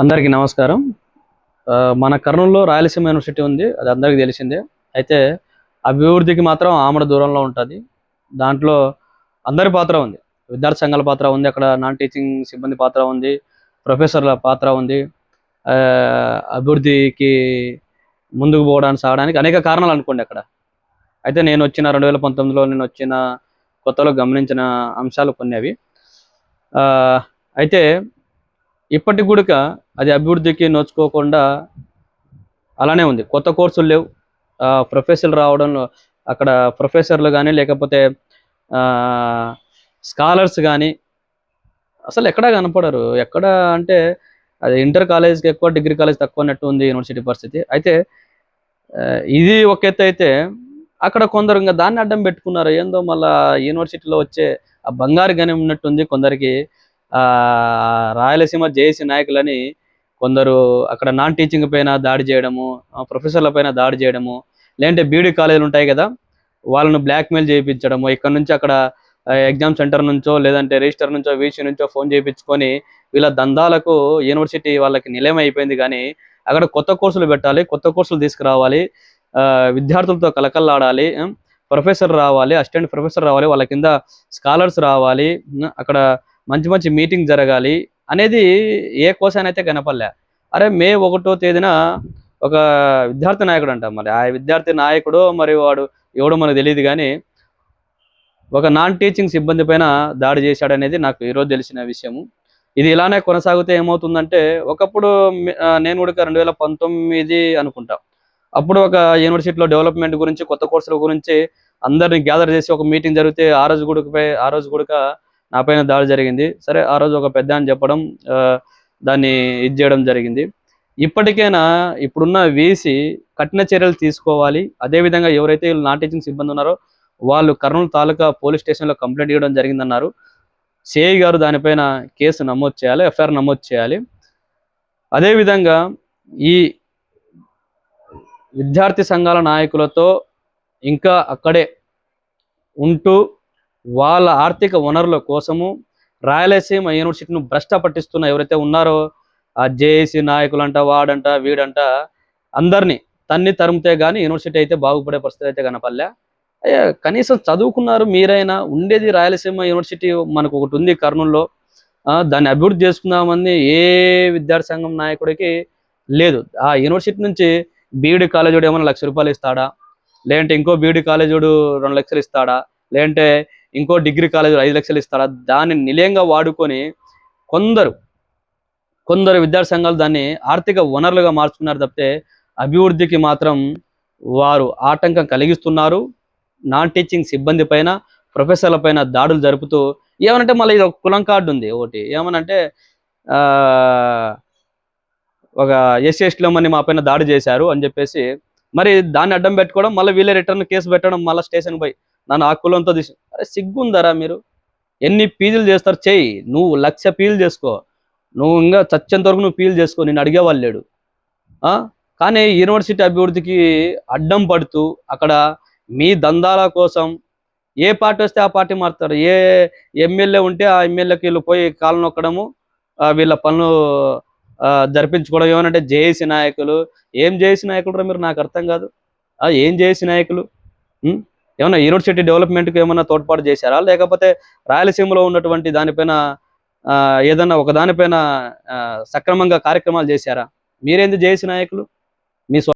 అందరికీ నమస్కారం. మన కర్నూలులో రాయలసీమ యూనివర్సిటీ ఉంది అది అందరికీ తెలిసిందే. అయితే అభివృద్ధికి మాత్రం ఆమడ దూరంలో ఉంటుంది. దాంట్లో అందరి పాత్ర ఉంది. విద్యార్థి సంఘాల పాత్ర ఉంది అక్కడ నాన్ టీచింగ్ సిబ్బంది పాత్ర ఉంది ప్రొఫెసర్ల పాత్ర ఉంది. అభివృద్ధికి ముందుకు పోవడానికి సాగడానికి అనేక కారణాలు అనుకోండి అక్కడ. అయితే నేను వచ్చిన రెండు వేల పంతొమ్మిదిలో నేను వచ్చిన కొత్తలో గమనించిన అంశాలు కొన్ని అవి. అయితే ఇప్పటికి కూడా అది అభివృద్ధికి నోచుకోకుండా అలానే ఉంది. కొత్త కోర్సులు లేవు. ప్రొఫెసర్లు రావడంలో అక్కడ ప్రొఫెసర్లు కానీ లేకపోతే స్కాలర్స్ కానీ అసలు ఎక్కడా కనపడరు. ఎక్కడ అంటే అది ఇంటర్ కాలేజ్కి ఎక్కువ డిగ్రీ కాలేజ్ తక్కువ అన్నట్టు ఉంది యూనివర్సిటీ పరిస్థితి. అయితే ఇది ఒక ఎత్తు అయితే అక్కడ కొందరు ఇంకా దాన్ని అడ్డం పెట్టుకున్నారు. ఏందో మళ్ళీ యూనివర్సిటీలో వచ్చే ఆ బంగారు గని ఉన్నట్టుంది కొందరికి. రాయలసీమ జేఏసీ నాయకులని కొందరు అక్కడ నాన్ టీచింగ్ పైన దాడి చేయడము ప్రొఫెసర్ల పైన దాడి చేయడము లేదంటే బీడీ కాలేజీలు ఉంటాయి కదా వాళ్ళను బ్లాక్మెయిల్ చేయించడము ఇక్కడ నుంచి అక్కడ ఎగ్జామ్ సెంటర్ నుంచో లేదంటే రిజిస్టర్ నుంచో వీసీ నుంచో ఫోన్ చేయించుకొని వీళ్ళ దందాలకు యూనివర్సిటీ వాళ్ళకి నిలయం అయిపోయింది. కానీ అక్కడ కొత్త కోర్సులు పెట్టాలి కొత్త కోర్సులు తీసుకురావాలి ఆ, విద్యార్థులతో కలకల్లాడాలి ప్రొఫెసర్ రావాలి అసిస్టెంట్ ప్రొఫెసర్ రావాలి వాళ్ళ కింద స్కాలర్స్ రావాలి అక్కడ మంచి మంచి మీటింగ్ జరగాలి అనేది ఏ కోశానైతే అయితే కనపడలే. అరే మే ఒకటో తేదీన ఒక విద్యార్థి నాయకుడు అంట మరి. ఆ విద్యార్థి నాయకుడు మరి వాడు ఎవడో మనకు తెలియదు కానీ ఒక నాన్ టీచింగ్ సిబ్బంది పైన దాడి చేశాడనేది నాకు ఈరోజు తెలిసిన విషయము. ఇది ఇలానే కొనసాగితే ఏమవుతుందంటే ఒకప్పుడు నేను కూడా రెండు వేల పంతొమ్మిది అనుకుంటా. అప్పుడు ఒక యూనివర్సిటీలో డెవలప్మెంట్ గురించి కొత్త కోర్సుల గురించి అందరిని గ్యాదర్ చేసి ఒక మీటింగ్ జరిగితే ఆ రోజు గుడిపై ఆ రోజు గుడక నా పైన దాడి జరిగింది. సరే ఆ రోజు ఒక పెద్ద అని చెప్పడం దాన్ని ఇది చేయడం జరిగింది. ఇప్పటికైనా ఇప్పుడున్న వీసీ కఠిన చర్యలు తీసుకోవాలి. అదేవిధంగా ఎవరైతే వీళ్ళు నాన్ టీచింగ్ సిబ్బంది ఉన్నారో వాళ్ళు కర్నూలు తాలూకా పోలీస్ స్టేషన్లో కంప్లైంట్ ఇవ్వడం జరిగిందన్నారు. సిఐ గారు దానిపైన కేసు నమోదు చేయాలి ఎఫ్ఐఆర్ నమోదు చేయాలి. అదేవిధంగా ఈ విద్యార్థి సంఘాల నాయకులతో ఇంకా అక్కడే ఉంటూ వాళ్ళ ఆర్థిక వనరుల కోసము రాయలసీమ యూనివర్సిటీను భ్రష్ట పట్టిస్తున్న ఎవరైతే ఉన్నారో ఆ జేఏసీ నాయకులంట వాడంట వీడంట అందరినీ తన్ని తరిమితే కానీ యూనివర్సిటీ అయితే బాగుపడే పరిస్థితి అయితే కనపల్లె అయ్యా కనీసం చదువుకున్నారు మీరైనా ఉండేది రాయలసీమ యూనివర్సిటీ మనకు ఒకటి ఉంది కర్నూలులో. దాన్ని అభివృద్ధి చేసుకుందామని ఏ విద్యార్థి సంఘం నాయకుడికి లేదు. ఆ యూనివర్సిటీ నుంచి బీఈడి కాలేజోడు ఏమైనా లక్ష రూపాయలు ఇస్తాడా? లేదంటే ఇంకో బీఈడి కాలేజోడు రెండు లక్షలు ఇస్తాడా? లేదంటే ఇంకో డిగ్రీ కాలేజ్ ఐదు లక్షలు ఇస్తారా? దాన్ని నిలయంగా వాడుకొని కొందరు కొందరు విద్యార్థి సంఘాలు దాన్ని ఆర్థిక వనరులుగా మార్చుకున్నారు తప్పితే అభివృద్ధికి మాత్రం వారు ఆటంకం కలిగిస్తున్నారు. నాన్ టీచింగ్ సిబ్బంది పైన ప్రొఫెసర్ల పైన దాడులు జరుపుతూ ఏమనంటే మళ్ళీ ఇది ఒక కులం కార్డు ఉంది ఒకటి. ఏమనంటే ఆ, ఒక ఎస్సీ ఎస్టీలో మని మా పైన దాడి చేశారు అని చెప్పేసి మరి దాన్ని అడ్డం పెట్టుకోవడం మళ్ళీ వీళ్ళే రిటర్న్ కేసు పెట్టడం మళ్ళీ స్టేషన్ పోయి నన్ను ఆ కులంతో తీసి అరే సిగ్గుందరా మీరు? ఎన్ని పీజీలు చేస్తారు? చెయ్యి. నువ్వు లక్ష పీజీలు చేసుకో. నువ్వు ఇంకా చచ్చేంత వరకు నువ్వు పీజీలు చేసుకో. నేను అడిగేవాళ్ళు లేడు. కానీ యూనివర్సిటీ అభివృద్ధికి అడ్డం పడుతూ అక్కడ మీ దందాల కోసం ఏ పార్టీ వస్తే ఆ పార్టీ మారుతారు? ఏ ఎమ్మెల్యే ఉంటే ఆ ఎమ్మెల్యేకి వీళ్ళు పోయి కాలు నొక్కడము వీళ్ళ పనులు జరిపించుకోవడం. ఏమనంటే జేఏసీ నాయకులు. ఏం జేఏసీ నాయకులు మీరు? నాకు అర్థం కాదు. ఏం జేఏసీ నాయకులు? ఏమైనా ఈరోడ్ సిటీ డెవలప్మెంట్కి ఏమన్నా తోడ్పాటు చేశారా? లేకపోతే రాయలసీమలో ఉన్నటువంటి దానిపైన ఆ, ఏదన్నా ఒక దానిపైన సక్రమంగా కార్యక్రమాలు చేశారా? మీరేంది జేఏసీ నాయకులు? మీ